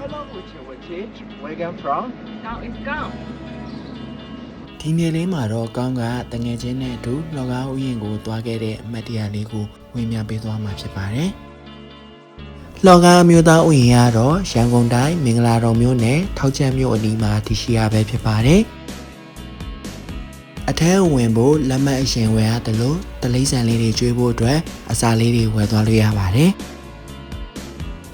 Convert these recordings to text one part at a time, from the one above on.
Hello, Wichi Wichi. Where you from? Now it's gone. ဒီမြေလေးမှာတော့ကောင်းကတငယ်ချင်းနဲ့အတူလောကားဥယျာဉ်ကိုတွားခဲ့တဲ့အမတ်တရလေးကိုဝင်မြပေးသွားမှာဖြစ်ပါတယ်။လောကားအမျိုးသားဥယျာဉ်ကတော့ရန်ကုန်တိုင်းမင်္ဂလာတော်မြို့နယ်ထောက်ချမ်းမြို့အနီးမှာတည်ရှိရပဲဖြစ်ပါတယ်။အထဲဝင်ဖို့လက်မှတ်အရှင်ဝယ်ရတယ်လို့တလိမ့်ဆန်လေးတွေကျွေးဖို့အတွက်အစာလေးတွေဝယ်သွားလို့ရပါတယ်။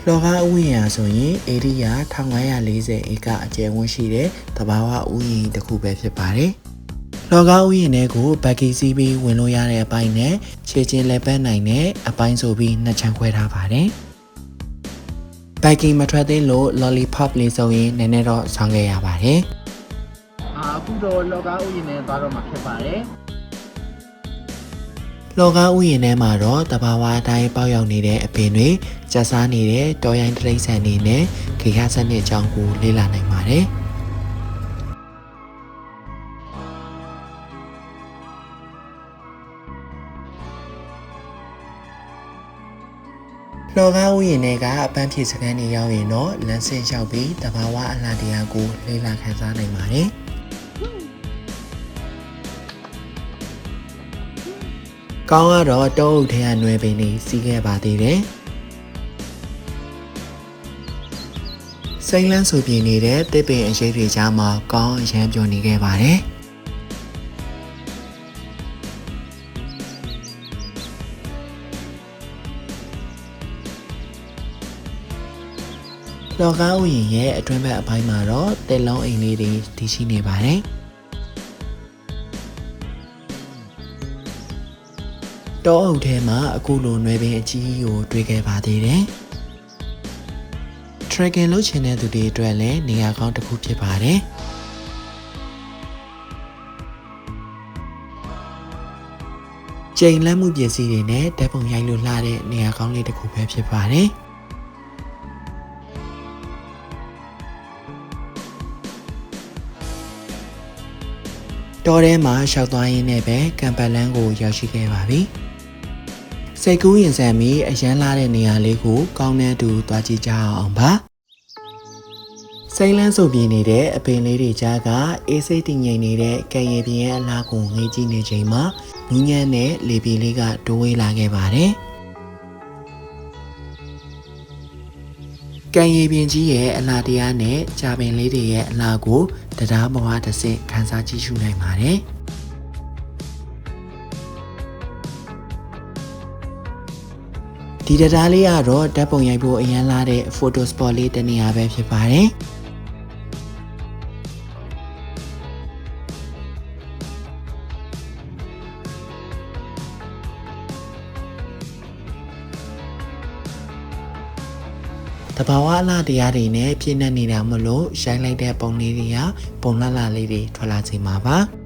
လောကားဥယျာဉ်ဆိုရင်ဧရိယာ1540ဧကအကျယ်ဝန်းရှိတဲ့တဘာဝဥယျာဉ်တစ်ခုပဲဖြစ်ပါတယ်။လောကားဥယျာဉ်တွေကိုဘက်ကီစီးပြီးဝင်လို့ရတဲ့အပိုင်းနဲ့ခြေချင်းလက်ပတ်နိုင်တဲ့အပိုင်းဆိုပြီးနှစ်ချမ်းခွဲထားပါတယ်။ဘက်ကီမထွက်သေးလို့ lollipop လေးဆိုရင်နည်းနည်းတော့ဆောင်းခဲ့ရပါတယ်။အာအခုတော့လောကားဥယျာဉ်နဲ့သွားတော့မှာဖြစ်ပါတယ်လောကဥယျာဉ်ထဲမှာတော့တဘာဝအတိုင်းပေါက်ရောက်နေတဲ့အပင်တွေ ကျဆားနေတဲ့တောရိုင်းတရိတ်ဆန်တွေနဲ့ခေခစနစ်အကြောင်းကိုလေ့လာနိုင်ပါတယ်။လောကဥယျာဉ်တွေကအပန်းဖြေစကန်တွေရောက်ရင်တော့လမ်းဆင်းလျှောက်ပြီးတဘာဝအလားတရားကိုလေ့လာခန်းစားနိုင်ပါတယ်။ကောင်းကတော့တောအုပ်ထဲကနွယ်ပင်တွေစီးခဲ့ပါသေးတယ်။ စိမ့်လန်းဆူပြင်းနေတဲ့တစ်ပင်အရေးတွေကြားမှာကောင်းအရန်ပြောနေခဲ့ပါတယ်။လောကဥယျာဉ်ရဲ့အတွင်းဘက်အပိုင်းမှာတော့တက်လုံးအိမ်လေးတွေတည်ရှိနေပါတယ်။တောအုပ်ထဲမှာအခုလိုနွယ်ပင်အကြီးကြီးကိုတွေ့ခဲ့ပါသေးတယ်။ trekking လုပ်ချင်တဲ့သူတွေအတွက်လည်းနေရာကောင်းတစ်ခုဖြစ်ပါတယ်။ကျိန်လက်မှုပစ္စည်းတွေနဲ့ဓာတ်ပုံရိုက်လို့လှတဲ့နေရာကောင်းလေးတစ်ခုပဲဖြစ်ပါတယ်။တောထဲမှာရှောက်သွားရင်းနဲ့ပဲကံပတ်လန်းကိုရောက်ရှိခဲ့ပါပြီ။ စိတ်ကူးရင်ဆန်ပြီးအရန်လာတဲ့နေရာလေးကိုကောင်းတဲ့အတူသွားကြည့်ကြအောင်ပါ။စိမ့်လန်းဆိုပြင်းနေတဲ့အပင်လေးတွေကြားကအေးစိတ်တည်ငြိမ်နေတဲ့ကံရည်ပြင်းရဲ့အလားကိုငေးကြည့်နေချိန်မှာနူးညံ့တဲ့လေပီလေးကတိုးဝေးလာခဲ့ပါတယ်။ကံရည်ပြင်းကြီးရဲ့အလားတရားနဲ့ကြာပင်လေးတွေရဲ့အလားကိုတရားဘဝတစ်ဆင့်ခန်းစားကြည့်ရှုနိုင်ပါတယ်။ ဒီတရားလေးကတော့ဓာတ်ပုံရိုက်ဖို့အရန်လာတဲ့ photo spot လေးတစ်နေရာပဲဖြစ်ပါတယ်။တဘာဝအလားတရားတွေနဲ့ပြည့်နေနေတာမလို့ရိုင်းလိုက်တဲ့ပုံလေးတွေကပုံလှလှလေးတွေထွက်လာချိန်မှာပါ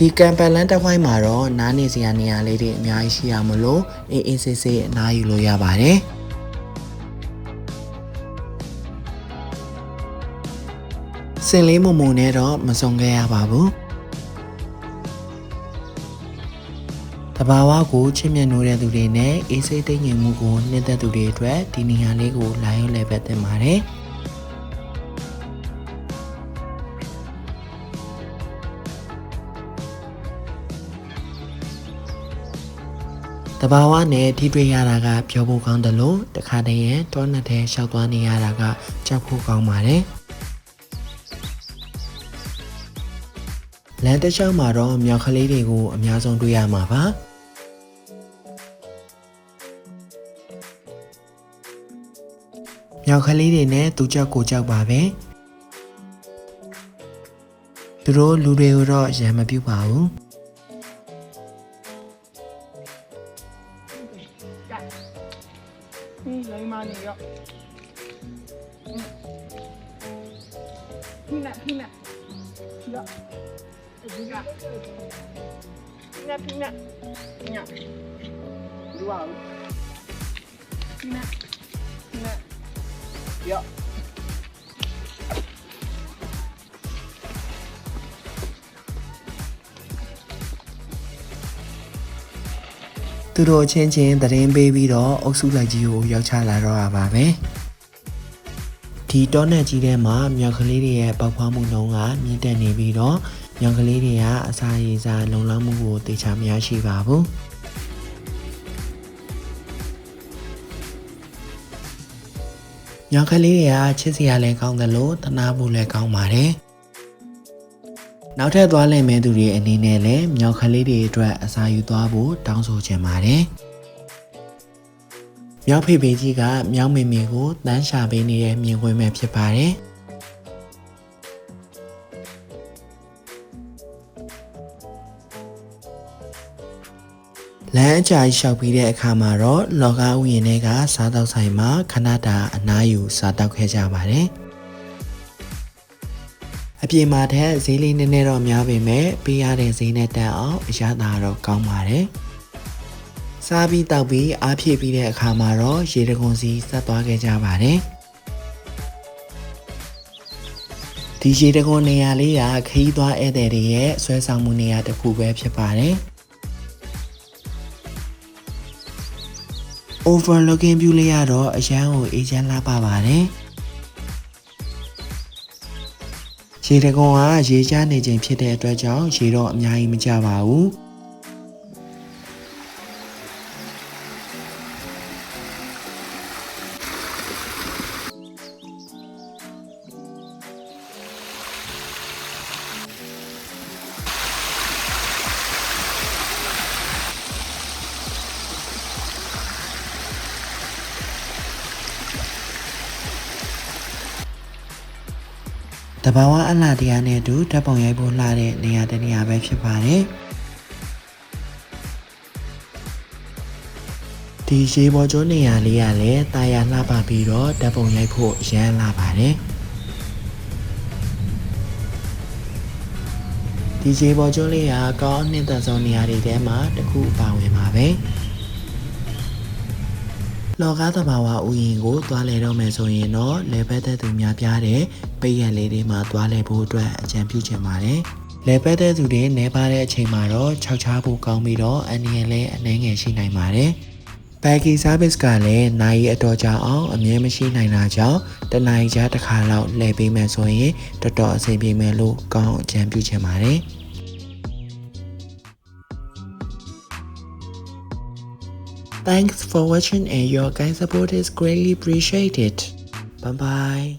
ဒီကံပလန်တစ်ဝိုင်းမှာတော့နားနေစရာနေရာလေးတွေအများကြီးရှိရမလို့အေးအေးဆေးဆေးအနားယူလို့ရပါတယ်စင်လေးမုံမုံနဲ့တော့မစုံခဲ့ရပါဘူးတဘာဝကိုချစ်မြတ်နိုးတဲ့သူတွေနဲ့အေးစိတ်သိမ့်ငြိမ်မှုကိုနှစ်သက်သူတွေအတွက်ဒီနေရာလေးကိုလာရောက်လည်ပတ်တင်ပါတယ် ဘာဝနဲ့ထိတွေ့ရတာကပြောဖို့ကောင်းတယ်လို့တခါတည်းရဲ့တောနှစ်ထဲရှောက်သွားနေရတာကကြောက်ဖို့ကောင်းပါတယ်လမ်းတစ်လျှောက်မှာတော့မြောက်ကလေးတွေကိုအများဆုံးတွေ့ရမှာပါမြောက်ကလေးတွေနဲ့သူကြောက်ကိုကြောက်ပါပဲသူတို့လူတွေကိုတော့ရံမပြုတ်ပါဘူး လိမ္မာနေရောဖိနဖိနရောဒီကဖိနဖိနညလူအောင်ဖိနဖိနရော သူတို့အချင်းချင်းသတင်းပေးပြီးတော့အုပ်စုလိုက်ကြီးကိုရောက်ချလာတော့တာပါပဲဒီတောနဲ့ကြီးထဲမှာမြောက်ကလေးတွေရဲ့ပေါက်ဖွားမှုနှုန်းကမြင့်တက်နေပြီးတော့မြောက်ကလေးတွေကအစာရည်စာလုံလောက်မှုကိုတေချာမရရှိပါဘူးမြောက်ကလေးတွေကချစ်စရာလည်းကောင်းတယ်လို့တနာဖို့လည်းကောင်းပါတယ် နောက်ထပ်သွားလည်မဲ့သူတွေအနေနဲ့လည်းမြောက်ကလေးတွေအတွက်အစာယူသွားဖို့တောင်းဆိုချင်ပါတယ်။မြောက်ဖေဖေကြီးကမြောက်မေမေကိုတန်းရှာပေးနေတဲ့မြင်ကွင်းပဲဖြစ်ပါတယ်။လမ်းအကြာကြီးလျှောက်ပြီးတဲ့အခါမှာတော့လောကဥယျာဉ်တွေကစားတောက်ဆိုင်မှာခဏတာအနားယူစားတောက်ခဲ့ကြပါတယ်။ အပြေမှာထက်ဈေးလေးနည်းနည်းတော့များပေမဲ့ပေးရတဲ့ဈေးနဲ့တက်အောင်အရသာတော့ကောင်းပါတယ်။စားပြီးတောက်ပြီးအားဖြည့်ပြီးတဲ့အခါမှာတော့ရေတကွန်စီဆက်သွားခဲ့ကြပါတယ်။ဒီရေတကွန်နေရာလေးကခရီးသွားဧည့်သည်တွေရဲ့ဆွဲဆောင်မှုနေရာတစ်ခုပဲဖြစ်ပါတယ်။ overlooking view လေးကတော့အရန်ကိုအေးချမ်းလာပါပါတယ်။ ရေတကွန်ကရေချနေခြင်းဖြစ်တဲ့အတွက်ကြောင့်ရေတော့အများကြီးမကြပါဘူး တဘာဝအလှတရားနဲ့အတူဓာတ်ပုံရိုက်ဖို့လှတဲ့နေရာတစ်နေရာပဲဖြစ်ပါတယ်ဒီရေပေါ်ကျွန်းနေရာလေးကလည်းတာယာလှပပြီးတော့ဓာတ်ပုံရိုက်ဖို့ရမ်းလာပါတယ်ဒီရေပေါ်ကျွန်းလေးကကောင်းအနှစ်သက်ဆုံးနေရာတွေထဲမှာတစ်ခုပါဝင်ပါပဲ လောကားတဘာဝဥယျာဉ်ကိုသွားလဲတော့မယ်ဆိုရင်တော့လေဘက်သက်သူများပြားတဲ့ပိတ်ရက်လေးတွေမှာသွားလဲဖို့အတွက်အကြံပြုချင်ပါတယ်။လေဘက်သက်သူတွေနေပါတဲ့အချိန်မှာတော့ခြောက်ချားဖို့ကောင်းပြီးတော့အနည်းလည်းအနှဲငယ်ရှိနိုင်ပါတယ်။ Packing service ကလည်းနိုင်ရီအတော်ကြာအောင်အမြဲမရှိနိုင်တာကြောင့်တနိုင်ကြားတစ်ခါလောက်လဲပေးမယ်ဆိုရင်တော်တော်အဆင်ပြေမယ်လို့ကောင်းအကြံပြုချင်ပါတယ်။ Thanks for watching and your kind support is greatly appreciated. Bye bye.